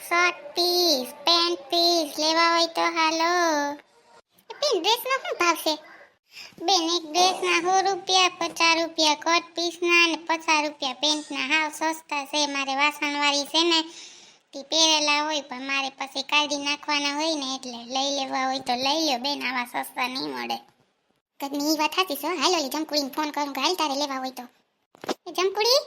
Shirt piece pant piece લેવા હોય તો હાલો. બેન ડ્રેસનો શું ભાવ છે? બેન, એક ડ્રેસના સો રૂપિયા, પચાસ રૂપિયા કોટ પીસના ને પચાસ રૂપિયા પેન્ટના હાવ સસ્તા છે, મારે વાસણવાળી છે ને, તે પહેરેલા હોય, પણ મારે પછી કાઢી નાખવાના હોય ને, એટલે લઈ લેવા હોય તો લઈ લો બેન, આવા સસ્તા નહીં મળે. કદની વાત સાચી છે હાલો જમકુડીને ફોન કરું કે હાલ તારે લેવા હોય તો. જમકુડી?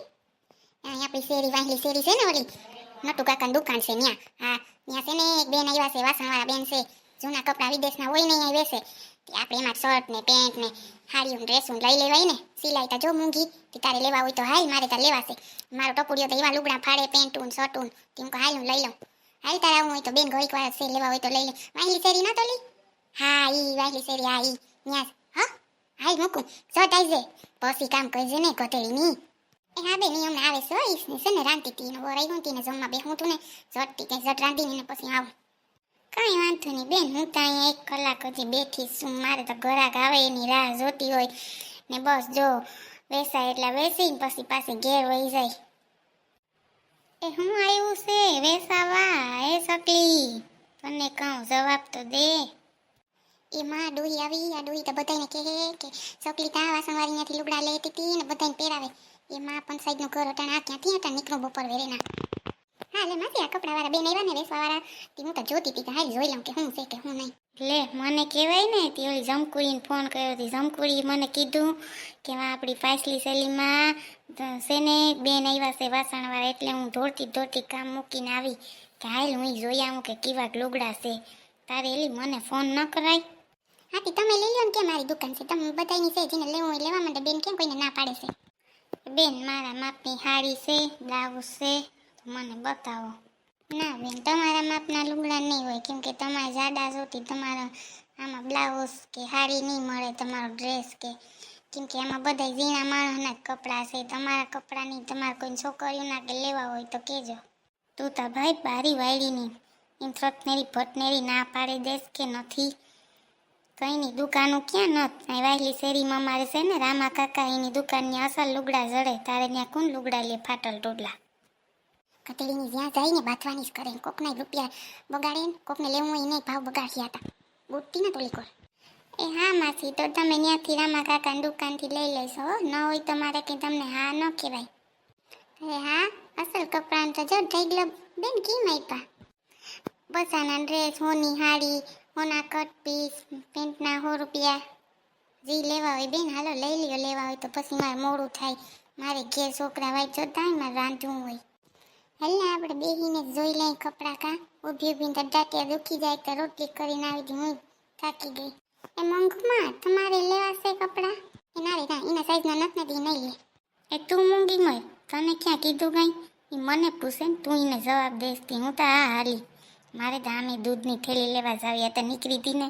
અહીં આપણી શેરી વાંહલી શેરી છે ને ઓલી. નટુ કાકાની દુકાન છે ન્યા. હા, ન્યા છે ને એક બેન આવ્યા છે, વાસણવાળા બેન છે. જૂના કપડાં વિદેશના હોય નહીં આવ્યા છે તે આપણે એમાં શર્ટ ને પેન્ટ ને હાડીઓ ને ડ્રેસો લઈ લેવાય ને. સિલાઈ તો જો મૂંઘી તે તારે લેવા હોય તો હાલ મારે તારે લેવાશે મારો ટપુડિયો તો એવા લુગડા ફાડે પેન્ટું શર્ટું તે હું હાલ હું લઈ લઉં. હાલ તારે આવું હોય તો બેન ઘડીક વાર છે, લેવા હોય તો લઈ લે. વાહલી શેરી ના તો લી હા, ઈ વાહલી શેરી, હા, ઈ. ન્યા હા? હાલ મૂકું. શર્ટ આવી જાય. પછી કામ કરજે ને ગધેડી ની એ હા બેન હમણાં આવે છે હો, ઈ છે ને રાંધતી હતી ને વરાઈ હું તીને જમવા બેહું તું ને ઝટતી કે ઝટ રાંધીને ને પછી આવું કાંઈ વાંધો નહીં બેન હું તો અહીંયા એક કલાક હજી બેઠી છું મારે તો ઘરાક આવે એની રાહ જોતી હોય ને બસ જો વેસાય એટલે વેસીને પછી પાછી ઘેર વહી જાય એ હું આવ્યું છે વેસાવા એ સકલી તને કહું જવાબ તો દે એ માં ડોહી આવી આ ડોહી તો બધાને કહે કે સકલી તા વાસણવાળી ત્યાંથી લુગડા લેતી હતી ને બધાને પહેરાવે એ માં પણ સાઈડનું ઘર હટાણ આ ક્યાંથી હટાણ નીકળો બપોર વેરેના હા એટલે માસી, આ કપડાવાળા બેન આવ્યા ને વેસવાવાળા. તે હું તો જોતી હતી કે હાલ જોઈ લઉં કે હું છે કે હું નહીં. લે, મને કહેવાય ને, તે ઓલી જમકુડીને ફોન કર્યો હતી જમકુડીએ મને કીધું કે આપણી પાછલી શૈલીમાં છે ને, બેન આવ્યા છે વાસણવાળા, એટલે હું દોડતી દોડતી કામ મૂકીને આવી કે હાલ હું જોઈ આવું કે કેવા લુગડા છે. તારે એલી મને ફોન ન કરાય. હા, તે તમે લઈ લો ને કે મારી દુકાન છે. તમે બધાની છે, જેને લેવું હોય લેવા માટે બેન કેમ કોઈને ના પાડે છે? બેન, મારા માપની હાડી છે, બ્લાઉઝ છે, તો મને બતાવો. ના બેન, તમારા માપના લુગડા નહીં હોય, કેમ કે તમારે જાડા જોતી તમારા આમાં બ્લાઉઝ કે હાડી નહીં મળે, તમારો ડ્રેસ કે, કેમ કે આમાં બધા ઝીણા માણસના જ કપડાં છે, તમારા કપડાં નહીં, તમારે કોઈ છોકરીઓના કે લેવા હોય તો કહેજો. તું તો ભાઈ બારી વાળીની એમ સટનેરી ભટનેરી ના પાડી દેશ કે નથી? કઈ ની દુકાનો ક્યાં નત અહીં વાયલી શેરીમાં મારે છે ને રામા કાકા એની દુકાનની અસલ લુગડા જડે. તારે ત્યાં કોણ લુગડા લે ફાટલ ટોટલા કતેડીની જ્યાં જાય ને બાથવાની જ કરે. કોકના રૂપિયા બગાડે ને કોકને લેવું હોય એને ભાવ બગાડ્યા હતા. બુટતી ને તોલી કોર એ હા માસી તો તમે ત્યાંથી રામા કાકાની દુકાનથી લઈ લેશો. ન હોય તો મારે કંઈ તમને હા ન કહેવાય. અરે હા અસલ કપડાં તો જો ઢેગલો. બેન કેમ આપ્યા બસાના ડ્રેસ હોની હાડી હોના કટ પીસ, પેન્ટના સો રૂપિયા. જી લેવા હોય બેન, હાલો લઈ લ્યો, લેવા હોય તો પછી મારે મોડું થાય. મારે ઘેર છોકરા વાય જોતા હોય મારે રાંધવું હોય. હેલે આપણે બેહીને જોઈ લઈએ કપડાં કા. ઊભી ઊભીને તો દુખી જાય તો રોટલી કરીને આવી હતી હું થાકી ગઈ. એ મંગમાં, તમારે લેવા છે કપડાં? એ ના રે, ના, એના સાઈઝના નથી નથી નહીં લે. એ તું મૂંગી મય, તને ક્યાં કીધું કઈ? એ મને પૂછે ને તું એને જવાબ દેસતી હું તો હા હાલી. મારે આમે દૂધની થેલી લેવા જાવી તો નીકળી હતી ને.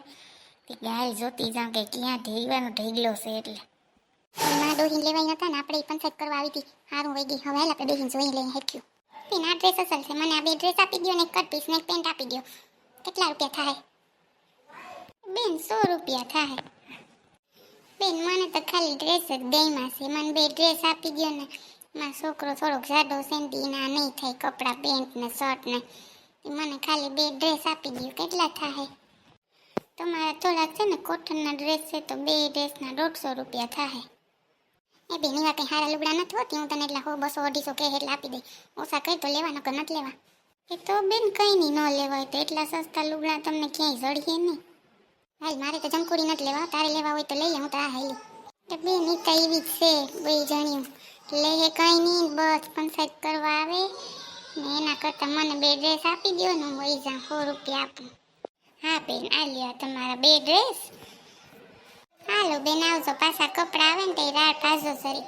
તે ગાય જોતી જાઉં કે ક્યાં ઢેગવાનો ઢેગલો છે એટલે. માં ડોહીને લેવાઈ હતા ને, આપણે પંચાયત કરવા આવી હતી. સારું વહી ગઈ, હવે આપણે ડોહીને જોઈ લઈએ હેઠ્યું. બેન આ ડ્રેસ અસલ છે, મને આ બે ડ્રેસ આપી દો ને કટ પીસ ને પેન્ટ આપી દો કેટલા રૂપિયા થાય? બેન, સો રૂપિયા થાય. બેન, મને તો ખાલી ડ્રેસ જ બેમાં છે. મને બે ડ્રેસ આપી દો ને. મારો છોકરો થોડોક જાડો સેન્ટી ના નહીં થાય, કપડાં પેન્ટ ને શર્ટ ને. મને ખાલી બે ડ્રેસ આપી દો કેટલા થાય તમારા થોડાક છે ને કોટનના ડ્રેસ છે, તો બે ડ્રેસના દોઢસો રૂપિયા થાય એ બેન, એવા કંઈ સારા લુગડા નથી હોતી? હું તને એટલા હો બસો અઢીસો કહે એટલે આપી દઈ. ઓછા કહી તો લેવા નકર નથી લેવા? એ તો બેન કંઈ નહીં ન લેવાય, તો એટલા સસ્તા લુગડા તમને ક્યાંય જડીએ નહીં. હાલ, મારે તો જમકુડી નથી લેવા, તારે લેવા હોય તો લઈ હું તો આ હાલી. તો બેન, ઈ તો એવી જ છે, બે જણ્યું લે કંઈ નહીં બસ, પંચાયત કરવા આવે. ને એના કરતાં મને બે ડ્રેસ આપી દો ને હું વહી સો રૂપિયા આપું. હા બેન, આ તમારા બે ડ્રેસ હાલો બેન, આવજો. પાછા કપડાં આવે ને તે રાડ પાછો સરી